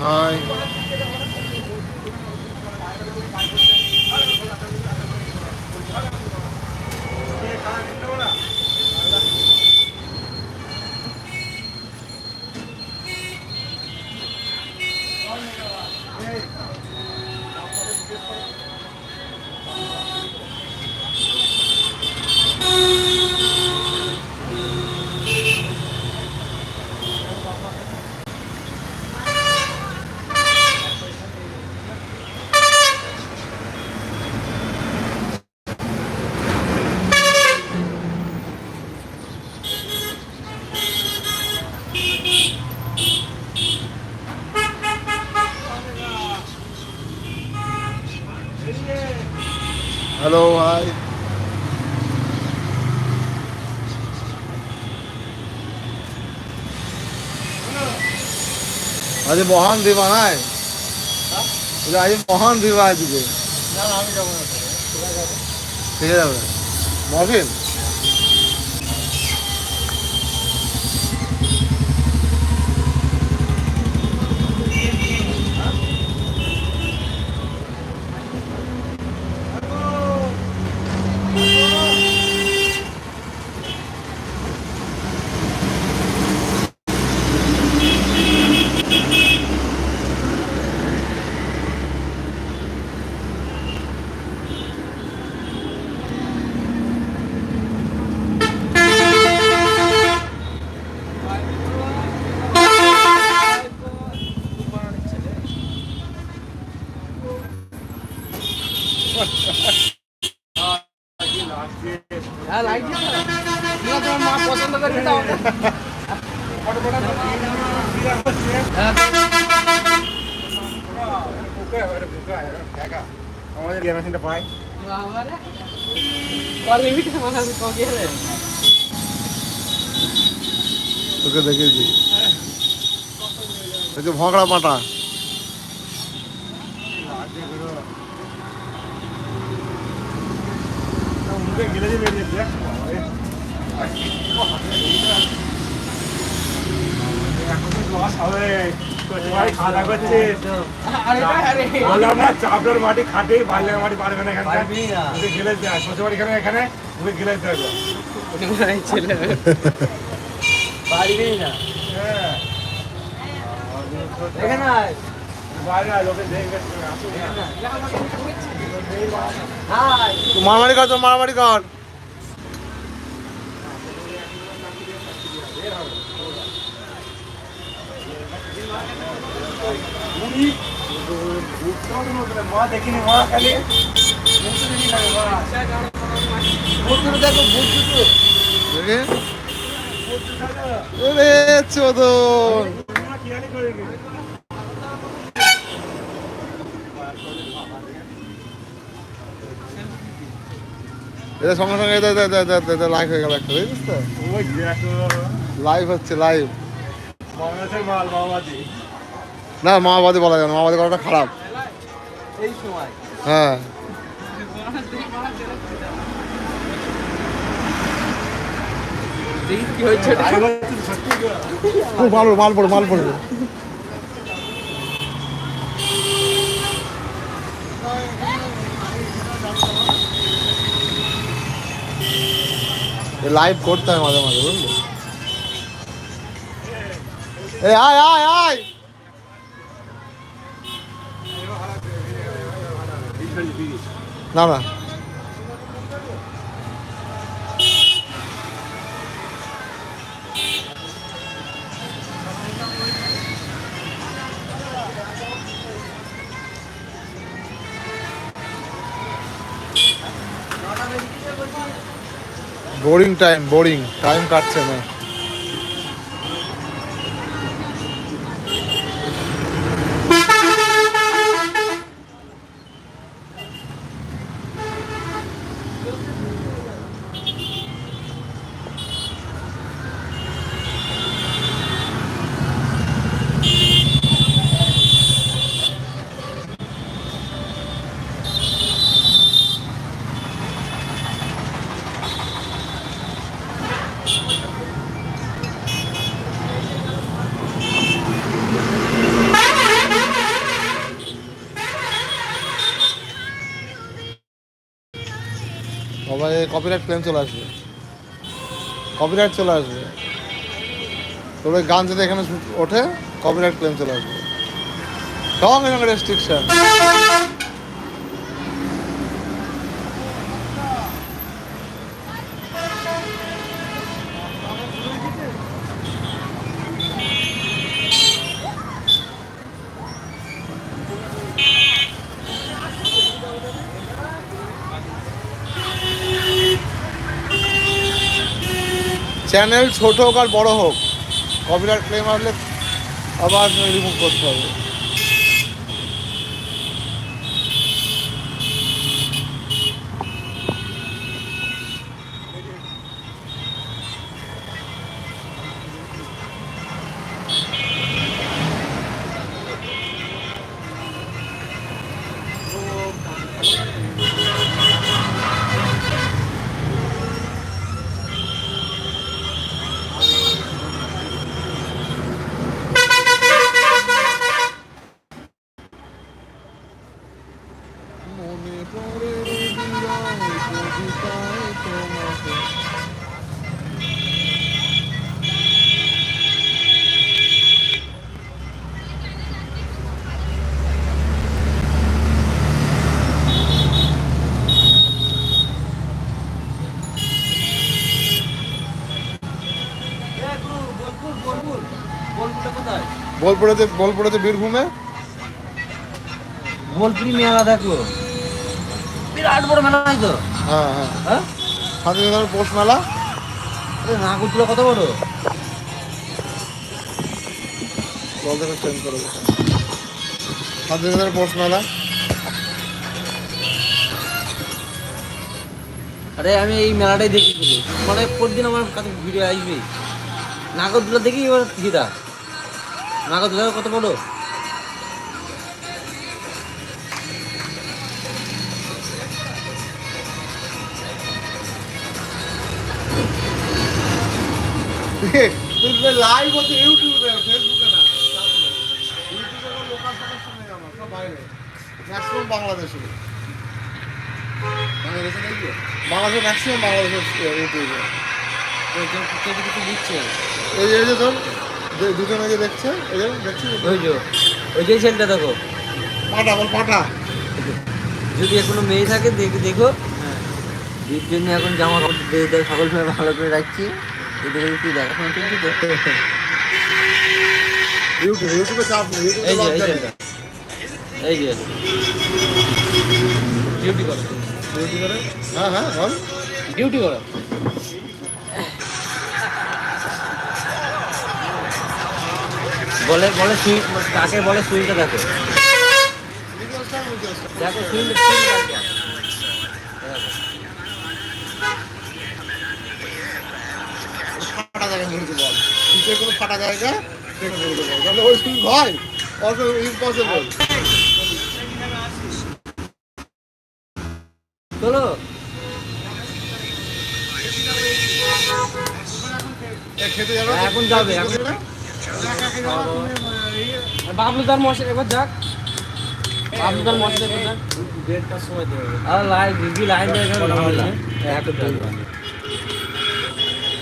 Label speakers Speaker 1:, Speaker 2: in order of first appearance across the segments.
Speaker 1: Hi. Hello ভাই আজ মহান দিবা নাই? আজ মহান দিবা আজকে। ঠিক যাবে মফিন
Speaker 2: হ্যাঁ লাইট দিয়ে দাও। তুমি তোমার মা
Speaker 1: তোকে দেখেছি। তোকে ভঁকড়া পাটা
Speaker 3: মুখে গিলে দিয়ে বেরিয়ে দেখ এখন তো লস হবে সবাই খাওয়া দাওয়া করছে
Speaker 2: আরে আরে
Speaker 3: বললাম না চাপড়ার মাটি খাটে বাল্যের মাটি পারবে না এখানে গেলে দেয় শ্বশুর এখানে এখানে ওকে গেলে দেয়
Speaker 2: ছেলে পারবি না
Speaker 3: হ্যাঁ
Speaker 2: এখানে
Speaker 1: মারামারি কর তো মারামারি কর।
Speaker 3: মা দেখিনি মা খালি
Speaker 2: দেখো
Speaker 1: এটা সঙ্গে সঙ্গে লাইভ হয়ে গেল একটা তো? লাইভ হচ্ছে লাইভ না মামাবাদী বলা যায় না মামাবাদী করাটা খারাপ।
Speaker 2: এই সময়
Speaker 1: হ্যাঁ মাল মাল মাল পড়বে লাইভ করতে হয় মাঝে মাঝে বুঝলি? এ আয় আয় আয়! না না। বোরিং টাইম বোরিং টাইম কাটছে না। কপিরাইট ক্লেম চলে আসবে। কপিরাইট চলে আসবে। তবে গান যদি এখানে ওঠে কপিরাইট ক্লেম চলে আসবে। সঙ্গে সঙ্গে রেস্ট্রিকশন চ্যানেল ছোট হোক আর বড় হোক। কপিরাইট ক্লেম আসলে আবার রিমুভ করতে হবে। বোলপুরেতে বোলপুরেতে বীরভূমে
Speaker 2: বোলপুরি মেলা দেখো। বিরাট বড় মেলা নাই তো।
Speaker 1: হ্যাঁ হ্যাঁ।
Speaker 2: হ্যাঁ?
Speaker 1: শান্তিনিকেতনের পৌষ মেলা?
Speaker 2: আরে নাগরদোলা কত বড়?
Speaker 1: জল থেকে চেঞ্জ করে। শান্তিনিকেতনের পৌষ মেলা?
Speaker 2: আরে আমি এই মেলাটাই দেখি। মানে প্রতিদিন আমার কাছে ভিডিও আসবে নাগরদোলা দেখি এবার দিদা। নাগরদোলা কত বড়?
Speaker 1: লাইভ হচ্ছে ইউটিউবে ফেসবুকে না ইউটিউবে লোকাল সমস্যা আমার সব বাইরে। ম্যাক্সিমাম বাংলাদেশে। বাংলাদেশে নাকি? বাংলাদেশে ম্যাক্সিমাম বাংলাদেশের ইউটিউবে।
Speaker 2: কেউ কিছু দিচ্ছে
Speaker 1: এই যে এই দুজনে যে দেখছে এই যে দেখছি?
Speaker 2: ওই যে ওই যে ছেলেটা দেখো।
Speaker 1: পাটা বল পাটা
Speaker 2: যদি এখনও মেয়ে থাকে দেখে দেখো। এর জন্য এখন জামা কাপড় দিয়ে দেয় সকল সময় ভালো করে রাখছি। এদের একটু দেখাশোনা চলছে তো
Speaker 1: ইউটিউব ইউটিউবে চাপ নেই
Speaker 2: এই যে এই যে এই যে। ডিউটি করো।
Speaker 1: ডিউটি করে? হ্যাঁ হ্যাঁ বল।
Speaker 2: ডিউটি করো। বলে বলে সুই কাকে বলে সুইটা দেখো। দেখো সুই
Speaker 1: ফাটা জায়গা ধরতে বল নিচে কোনো ফাটা জায়গা সেটা ধরতে বল তাহলে ওই হয় ইম্পসিবল
Speaker 2: চলো।
Speaker 1: খেতে যাবে?
Speaker 2: এখন যাবে এখন বাবলুদার মশা এবার যাক। বাবলুদার মশা এবার যাক। দেড়টার সময় দেবে আর লাইন দিদি লাইন দিয়ে।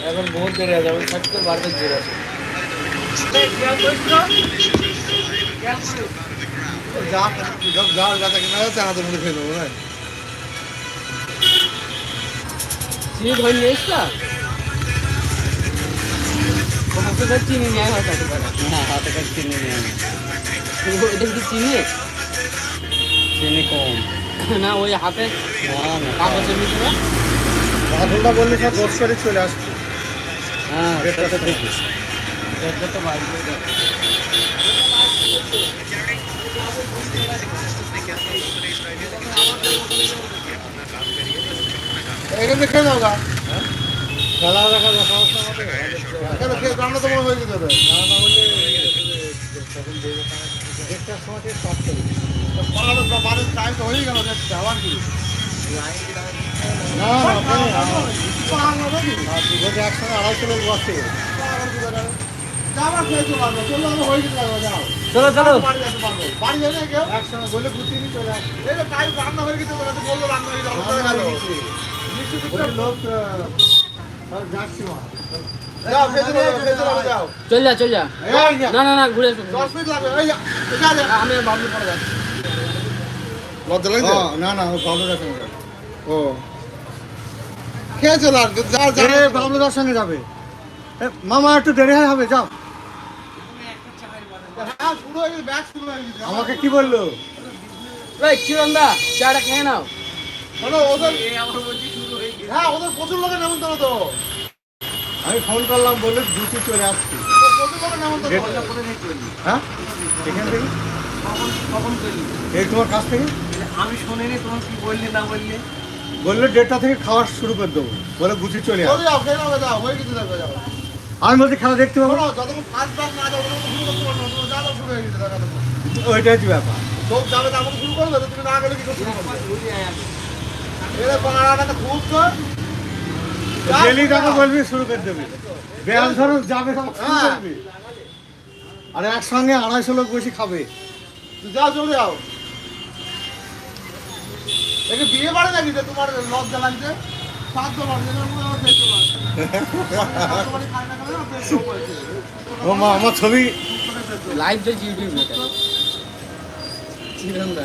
Speaker 2: এখন বহুত দেরি আছে আমি সত্তর বারবার জোর আছে।
Speaker 1: যা যা যা কিনা যাচ্ছে আমাদের মধ্যে নেব না
Speaker 2: চিনি ধরে নিয়ে এসলা চিনি নেয় হয়তো হ্যাঁ হাতে কাছে চিনি নেয় এটা কি চিনি চিনি কম না ওই হাতে কাগজের ভিতরে
Speaker 1: বাদলটা বললে সব দোষ করে চলে আসছে
Speaker 2: হ্যাঁ সেটা তো দাও।
Speaker 1: এখানে খেয়ে নাও গা খেলা সমস্যা কেন খেয়ে রান্না তো হয়ে যেতে সময় স্টার্ট করি বারো টাইম তো হয়ে গেল আবার কি না না একসঙ্গে আড়াইশো লোক বসে চলে চলে। বাড়ি যাবে কেউ একসঙ্গে বলে গুছিয়ে নিয়ে চলে আসবে এই তো টাইম রান্না হয়ে গেছে বলে বলল রান্না হয়ে গেল লোক
Speaker 2: চল যা চল যা। না না না ঘুরে আমি বাবলু পরে যাচ্ছি
Speaker 1: লজ্জা লাগছে না না ও সঙ্গে ও খেয়ে চলে আসবে। যা যা বাবলুদার সঙ্গে যাবে মামা একটু দেরি হয় হবে যাও আমাকে কি বলল?
Speaker 2: চিরন্দা চাটা খেয়ে নাও।
Speaker 1: ওদের হ্যাঁ ওদের প্রচুর লোকের নেমন্তন্ন তো। আমি ফোন করলাম বলে দুটি চলে আসছি। প্রচুর লোকের নেমন্তন্ন। হ্যাঁ? এখান থেকে? এই তোমার কাছ থেকে?
Speaker 3: আমি শুনিনি তোমার কি বললি না বললি?
Speaker 4: বলল দেড়টা থেকে খাওয়া শুরু করে দেবো। বলে গুছি চলে
Speaker 1: হয়ে
Speaker 4: আমি বলছি খেলা দেখতে পাবো?
Speaker 1: না না হয়ে
Speaker 4: ওইটাই হচ্ছে ব্যাপার।
Speaker 1: যাবে তারপর শুরু করবে তো তুমি না গেলে কি
Speaker 4: ডেলি তাকে বলবি শুরু করে দেবে। ব্যায়াম ধরো যাবে
Speaker 1: হ্যাঁ।
Speaker 4: আর একসঙ্গে আড়াইশো লোক বসে খাবে।
Speaker 1: তুই যাও চলে যাও একে বিয়ে বাড়ি নাকি যে তোমার লজ্জা লাগছে?
Speaker 4: আমার ছবি।
Speaker 2: লাইভ চলছে ইউটিউবে চিরন্দা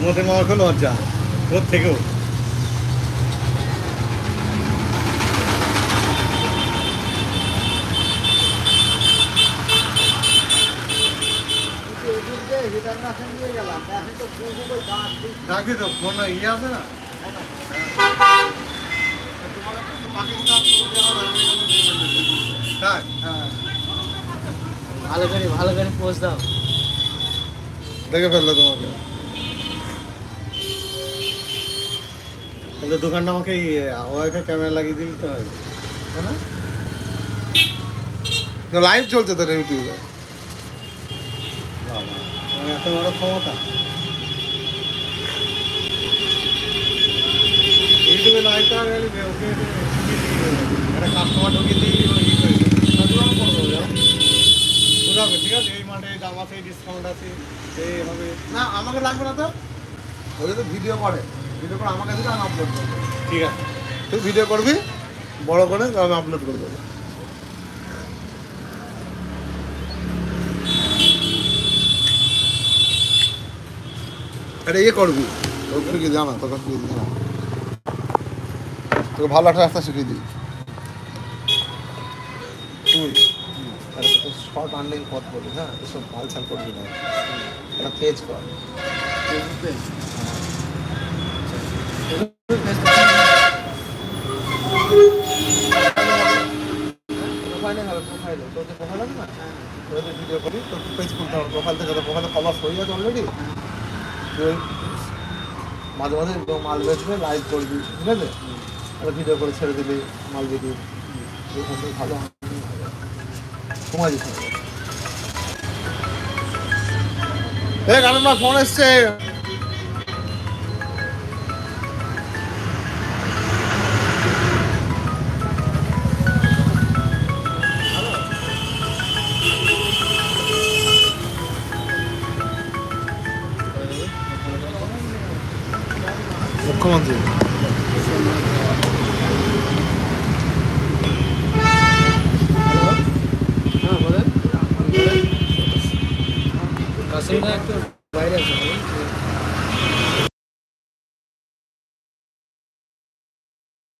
Speaker 1: তারপর তুমি তখন
Speaker 4: মামার খুব লজ্জা ওর থেকেও। রাখবি তো ফোন ইয়ে আছে না?
Speaker 2: ভালো করে ভালো করে পোস্ট দাও।
Speaker 1: দেখে ফেলল তোমাকে।
Speaker 4: তাহলে দোকানটা আমাকে ওয়াইফাই ক্যামেরা লাগিয়ে দিবি তো। হবে
Speaker 1: লাইভ চলছে তো ইউটিউবে
Speaker 4: বাবা এত বড় ক্ষমতা। ইউটিউবে লাইভ করা গেলে ওকে একটা কাস্টমার ঢুকিয়ে দিই ই করে আমি করব, যাও। বুঝাবে ঠিক আছে? এই মাঠে দাম আছে ডিসকাউন্ট আছে এই হবে।
Speaker 1: না আমাকে লাগবে না তো? ওই তো ভিডিও করে। ভিডিও করে আমাকে দিলে আমি আপলোড করব।
Speaker 4: ঠিক আছে।
Speaker 1: তুই ভিডিও করবি বড় করে আমি আপলোড করে দেবো। আরে ইয়ে করবি? তোকে কি জানা তোকে কি জানা। তোকে ভালো একটা রাস্তা শিখিয়ে দিই। তুই শর্ট আর্নিং পথ বলি হ্যাঁ? এসব ভালো ছাল করবি না। একটা পেজ কর হবে প্রোফাইলে তোর যে প্রোফাইল আছে না যে ভিডিও করি। তোর পেজ খুলতে হবে। প্রোফাইল থেকে তো প্রোফাইলে ফলোয়ার্স হয়ে গেছে অলরেডি তুই মাঝে মাঝে মাল বেচবে লাইভ করবি, ঠিক আছে? আর ভিডিও করে ছেড়ে দিবি, মাল দিবি থেকে ভালো সময় দিতে হবে। কারণ ফোন এসছে। মুখ্যমন্ত্রী
Speaker 2: হ্যাঁ বলেন।